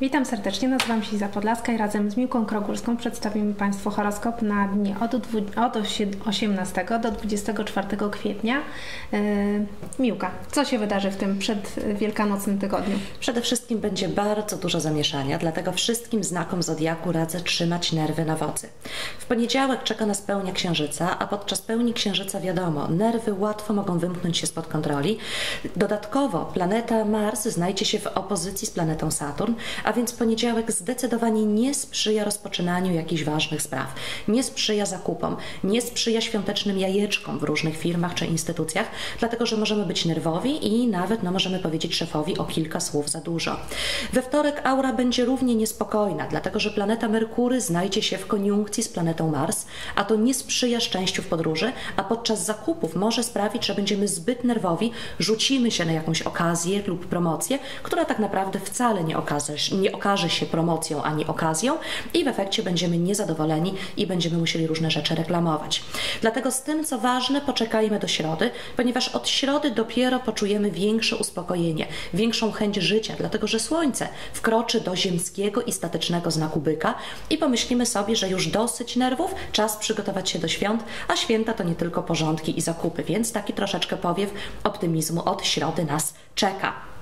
Witam serdecznie, nazywam się Iza Podlaska i razem z Miłką Krogulską przedstawimy Państwu horoskop na dni od, od 18 do 24 kwietnia. Yy, Miłka, co się wydarzy w tym przedwielkanocnym tygodniu? Przede wszystkim będzie bardzo dużo zamieszania, dlatego wszystkim znakom Zodiaku radzę trzymać nerwy na wodzy. W poniedziałek czeka nas pełnia księżyca, a podczas pełni księżyca wiadomo, nerwy łatwo mogą wymknąć się spod kontroli. Dodatkowo planeta Mars znajdzie się w opozycji z planetą Saturn, a więc poniedziałek zdecydowanie nie sprzyja rozpoczynaniu jakichś ważnych spraw, nie sprzyja zakupom, nie sprzyja świątecznym jajeczkom w różnych firmach czy instytucjach, dlatego że możemy być nerwowi i nawet no, możemy powiedzieć szefowi o kilka słów za dużo. We wtorek aura będzie równie niespokojna, dlatego że planeta Merkury znajdzie się w koniunkcji z planetą Mars, a to nie sprzyja szczęściu w podróży, a podczas zakupów może sprawić, że będziemy zbyt nerwowi, rzucimy się na jakąś okazję lub promocję, która tak naprawdę wcale nie okaże, nie okaże się promocją ani okazją i w efekcie będziemy niezadowoleni i będziemy musieli różne rzeczy reklamować. Dlatego z tym, co ważne, poczekajmy do środy, ponieważ od środy dopiero poczujemy większe uspokojenie, większą chęć życia, dlatego że Słońce wkroczy do ziemskiego i statycznego znaku byka i pomyślimy sobie, że już dosyć nerwów, czas przygotować się do świąt, a święta to nie tylko porządki i zakupy, więc taki troszeczkę powiew optymizmu od środy nas czeka.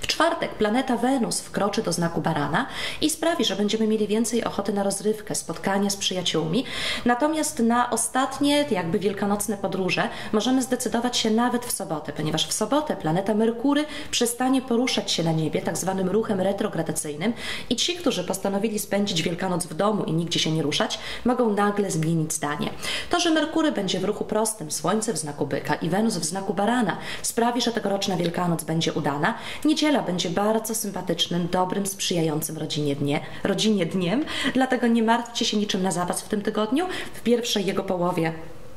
W czwartek planeta Wenus wkroczy do znaku barana i sprawi, że będziemy mieli więcej ochoty na rozrywkę, spotkania z przyjaciółmi. Natomiast na ostatnie, jakby wielkanocne podróże możemy zdecydować się nawet w sobotę, ponieważ w sobotę planeta Merkury przestanie poruszać się na niebie tak zwanym ruchem retrogradacyjnym i ci, którzy postanowili spędzić Wielkanoc w domu i nigdzie się nie ruszać, mogą nagle zmienić zdanie. To, że Merkury będzie w ruchu prostym, Słońce w znaku byka i Wenus w znaku barana sprawi, że tegoroczna Wielkanoc będzie udana. Niedziela będzie bardzo sympatycznym, dobrym, sprzyjającym rodzinie, dnie, rodzinie dniem, dlatego nie martwcie się niczym na zapas w tym tygodniu. W pierwszej jego połowie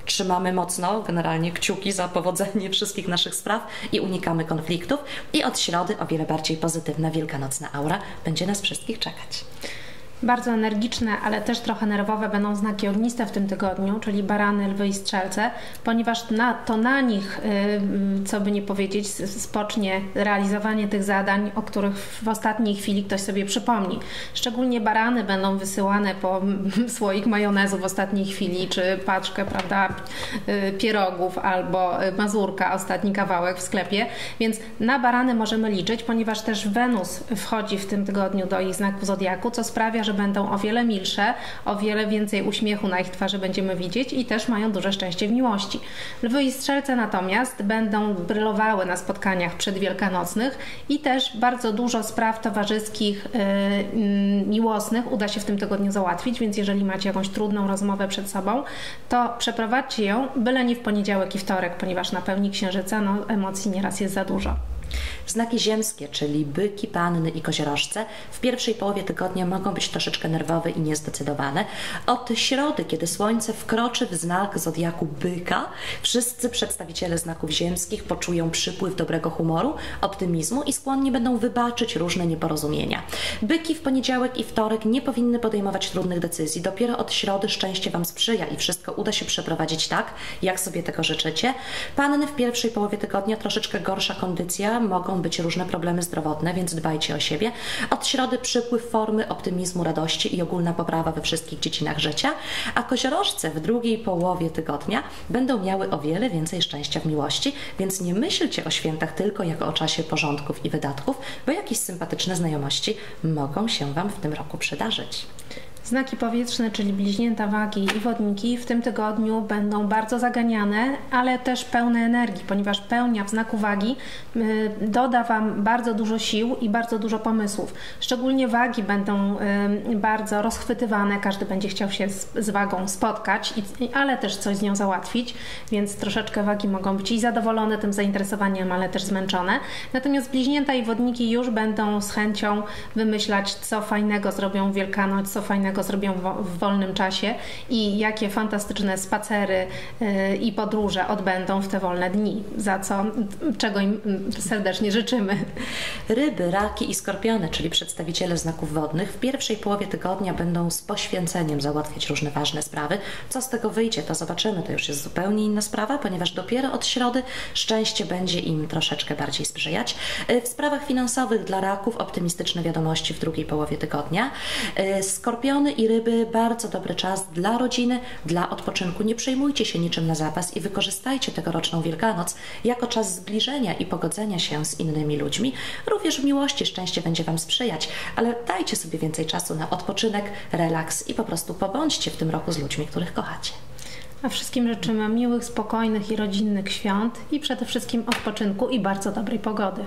trzymamy mocno generalnie kciuki za powodzenie wszystkich naszych spraw i unikamy konfliktów. I od środy o wiele bardziej pozytywna wielkanocna aura będzie nas wszystkich czekać. Bardzo energiczne, ale też trochę nerwowe będą znaki ogniste w tym tygodniu, czyli barany, lwy i strzelce, ponieważ na, to na nich, y, co by nie powiedzieć, spocznie realizowanie tych zadań, o których w ostatniej chwili ktoś sobie przypomni. Szczególnie barany będą wysyłane po słoik majonezu w ostatniej chwili, czy paczkę, prawda, y, pierogów albo y, mazurka, ostatni kawałek w sklepie, więc na barany możemy liczyć, ponieważ też Wenus wchodzi w tym tygodniu do ich znaku zodiaku, co sprawia, że będą o wiele milsze, o wiele więcej uśmiechu na ich twarzy będziemy widzieć i też mają duże szczęście w miłości. Lwy i strzelce natomiast będą brylowały na spotkaniach przedwielkanocnych i też bardzo dużo spraw towarzyskich, yy, miłosnych uda się w tym tygodniu załatwić, więc jeżeli macie jakąś trudną rozmowę przed sobą, to przeprowadźcie ją, byle nie w poniedziałek i wtorek, ponieważ na pełni księżyca no, emocji nieraz jest za dużo. Znaki ziemskie, czyli byki, panny i koziorożce, w pierwszej połowie tygodnia mogą być troszeczkę nerwowe i niezdecydowane. Od środy, kiedy Słońce wkroczy w znak zodiaku byka, wszyscy przedstawiciele znaków ziemskich poczują przypływ dobrego humoru, optymizmu i skłonni będą wybaczyć różne nieporozumienia. Byki w poniedziałek i wtorek nie powinny podejmować trudnych decyzji. Dopiero od środy szczęście Wam sprzyja i wszystko uda się przeprowadzić tak, jak sobie tego życzycie. Panny w pierwszej połowie tygodnia troszeczkę gorsza kondycja, mogą być różne problemy zdrowotne, więc dbajcie o siebie. Od środy przypływ formy, optymizmu, radości i ogólna poprawa we wszystkich dziedzinach życia, a koziorożce w drugiej połowie tygodnia będą miały o wiele więcej szczęścia w miłości, więc nie myślcie o świętach tylko jako o czasie porządków i wydatków, bo jakieś sympatyczne znajomości mogą się Wam w tym roku przydarzyć. Znaki powietrzne, czyli bliźnięta wagi i wodniki w tym tygodniu będą bardzo zaganiane, ale też pełne energii, ponieważ pełnia w znaku wagi y, doda Wam bardzo dużo sił i bardzo dużo pomysłów. Szczególnie wagi będą y, bardzo rozchwytywane, każdy będzie chciał się z, wagą spotkać, ale też coś z nią załatwić, więc troszeczkę wagi mogą być i zadowolone tym zainteresowaniem, ale też zmęczone. Natomiast bliźnięta i wodniki już będą z chęcią wymyślać, co fajnego zrobią Wielkanoc, co fajnego fajnego zrobią w wolnym czasie i jakie fantastyczne spacery y, i podróże odbędą w te wolne dni, za co, czego im serdecznie życzymy. Ryby, raki i skorpiony, czyli przedstawiciele znaków wodnych, w pierwszej połowie tygodnia będą z poświęceniem załatwiać różne ważne sprawy. Co z tego wyjdzie, to zobaczymy. To już jest zupełnie inna sprawa, ponieważ dopiero od środy szczęście będzie im troszeczkę bardziej sprzyjać. Y, w sprawach finansowych dla raków optymistyczne wiadomości w drugiej połowie tygodnia. Y, i ryby bardzo dobry czas dla rodziny, dla odpoczynku. Nie przejmujcie się niczym na zapas i wykorzystajcie tegoroczną Wielkanoc jako czas zbliżenia i pogodzenia się z innymi ludźmi. Również w miłości szczęście będzie Wam sprzyjać, ale dajcie sobie więcej czasu na odpoczynek, relaks i po prostu pobądźcie w tym roku z ludźmi, których kochacie. A wszystkim życzymy miłych, spokojnych i rodzinnych świąt i przede wszystkim odpoczynku i bardzo dobrej pogody.